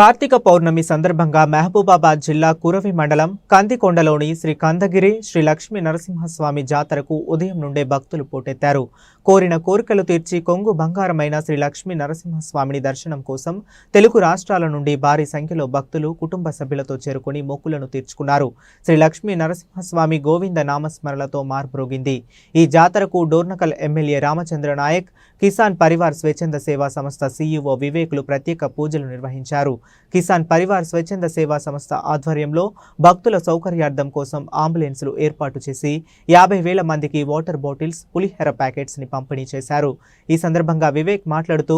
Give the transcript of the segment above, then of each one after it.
కార్తీక పౌర్ణమి సందర్భంగా మహబూబాబాద్ జిల్లా కురవి మండలం కందికొండలోని శ్రీ కందగిరి శ్రీ లక్ష్మీ నరసింహస్వామి జాతరకు ఉదయం నుండే భక్తులు పోటెత్తారు. కోరిన కోరికలు తీర్చి కొంగు బంగారమైన శ్రీ లక్ష్మీ నరసింహస్వామిని దర్శనం కోసం తెలుగు రాష్ట్రాల నుండి భారీ సంఖ్యలో భక్తులు కుటుంబ సభ్యులతో చేరుకుని మొక్కులను తీర్చుకున్నారు. శ్రీ లక్ష్మీ నరసింహస్వామి గోవింద నామస్మరణలతో మార్పురోగింది ఈ జాతరకు డోర్నకల్ ఎమ్మెల్యే రామచంద్ర నాయక్ కిసాన్ పరివార్ స్వచ్ఛంద సేవా సంస్థ సీఈఓ వివేకులు ప్రత్యేక పూజలు నిర్వహించారు. కిసాన్ పరివార్ స్వచ్ఛంద సేవా సంస్థ ఆధ్వర్యంలో భక్తుల సౌకర్యార్థం కోసం అంబులెన్సులు ఏర్పాటు చేసి యాభై వేల మందికి వాటర్ బాటిల్స్ పులిహెర ప్యాకెట్స్ని పంపిణీ చేశారు. ఈ సందర్భంగా వివేక్ మాట్లాడుతూ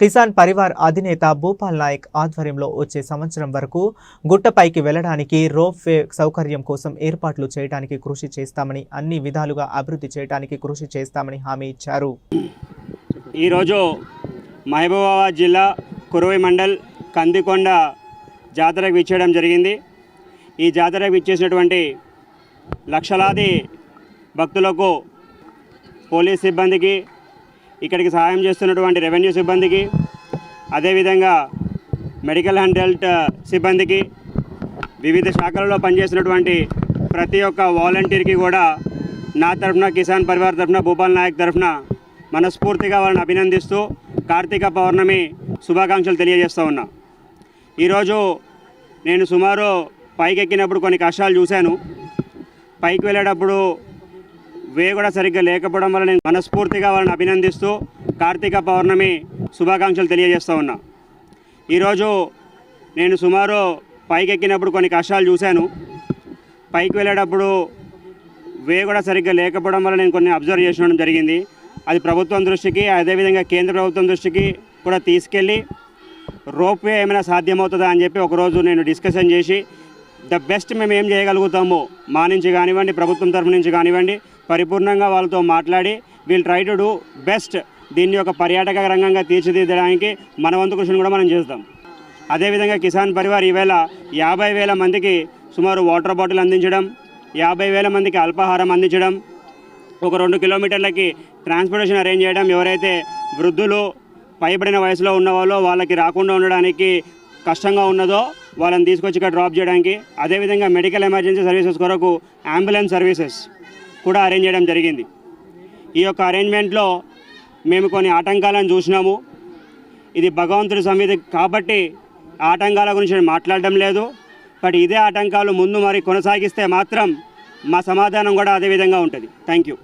కిసాన్ పరివార్ అధినేత భూపాల్ నాయక్ ఆధ్వర్యంలో వచ్చే సంవత్సరం వరకు గుట్టపైకి వెళ్ళడానికి రోప్ వే సౌకర్యం కోసం ఏర్పాట్లు చేయడానికి కృషి చేస్తామని అన్ని విధాలుగా అభివృద్ధి చేయడానికి కృషి చేస్తామని హామీ ఇచ్చారు. ఈరోజు మహబూబాబాద్ జిల్లా కురవై మండల్ కందికొండ జాతరకు విచ్చేయడం జరిగింది. ఈ జాతరకు విచ్చేసినటువంటి లక్షలాది భక్తులకు పోలీస్ సిబ్బందికి ఇక్కడికి సహాయం చేస్తున్నటువంటి రెవెన్యూ సిబ్బందికి అదేవిధంగా మెడికల్ అండ్ హెల్త్ సిబ్బందికి వివిధ శాఖలలో పనిచేసినటువంటి ప్రతి ఒక్క వాలంటీర్కి కూడా నా తరఫున కిసాన్ పరివార్ తరఫున భూపాల్ నాయక్ తరఫున మనస్ఫూర్తిగా వాళ్ళని అభినందిస్తూ కార్తీక పౌర్ణమి శుభాకాంక్షలు తెలియజేస్తూ ఉన్నా. ఈరోజు నేను సుమారు పైకి ఎక్కినప్పుడు కొన్ని కష్టాలు చూశాను. పైకి వెళ్ళేటప్పుడు వే కూడా సరిగ్గా లేకపోవడం వల్ల నేను మనస్ఫూర్తిగా వాళ్ళని అభినందిస్తూ కార్తీక పౌర్ణమి శుభాకాంక్షలు తెలియజేస్తూ ఉన్నా. ఈరోజు నేను సుమారు పైకి ఎక్కినప్పుడు కొన్ని కష్టాలు చూశాను. పైకి వెళ్ళేటప్పుడు వే కూడా సరిగ్గా లేకపోవడం వల్ల నేను కొన్ని అబ్జర్వ్ చేసుకోవడం జరిగింది. అది ప్రభుత్వం దృష్టికి అదేవిధంగా కేంద్ర ప్రభుత్వం దృష్టికి కూడా తీసుకెళ్ళి రోప్వే ఏమైనా సాధ్యమవుతుందా అని చెప్పి ఒకరోజు నేను డిస్కషన్ చేసి ద బెస్ట్ మేము ఏం చేయగలుగుతామో మా నుంచి కానివ్వండి ప్రభుత్వం తరఫు నుంచి కానివ్వండి పరిపూర్ణంగా వాళ్ళతో మాట్లాడి we'll try to do best దీన్ని ఒక పర్యాటక రంగంగా తీర్చిదిద్దడానికి మన వంతు కృషిని కూడా మనం చేస్తాం. అదేవిధంగా కిసాన్ పరివార్ ఈవేళ యాభై వేల మందికి సుమారు వాటర్ బాటిల్ అందించడం యాభై వేల మందికి అల్పాహారం అందించడం ఒక రెండు కిలోమీటర్లకి ట్రాన్స్పోర్టేషన్ అరేంజ్ చేయడం ఎవరైతే వృద్ధులు పైబడిన వయసులో ఉన్నవాళ్ళో వాళ్ళకి రాకుండా ఉండడానికి కష్టంగా ఉన్నదో వాళ్ళని తీసుకొచ్చి ఇక్కడ డ్రాప్ చేయడానికి అదేవిధంగా మెడికల్ ఎమర్జెన్సీ సర్వీసెస్ కొరకు అంబులెన్స్ సర్వీసెస్ కూడా అరేంజ్ చేయడం జరిగింది. ఈ యొక్క అరేంజ్మెంట్లో మేము కొన్ని ఆటంకాలను చూసినాము. ఇది భగవంతుడి సమితి కాబట్టి ఆటంకాల గురించి మాట్లాడడం లేదు. బట్ ఇదే ఆటంకాలు ముందు మరి కొనసాగిస్తే మాత్రం మా సమాధానం కూడా అదే విధంగా ఉంటుంది. Thank you.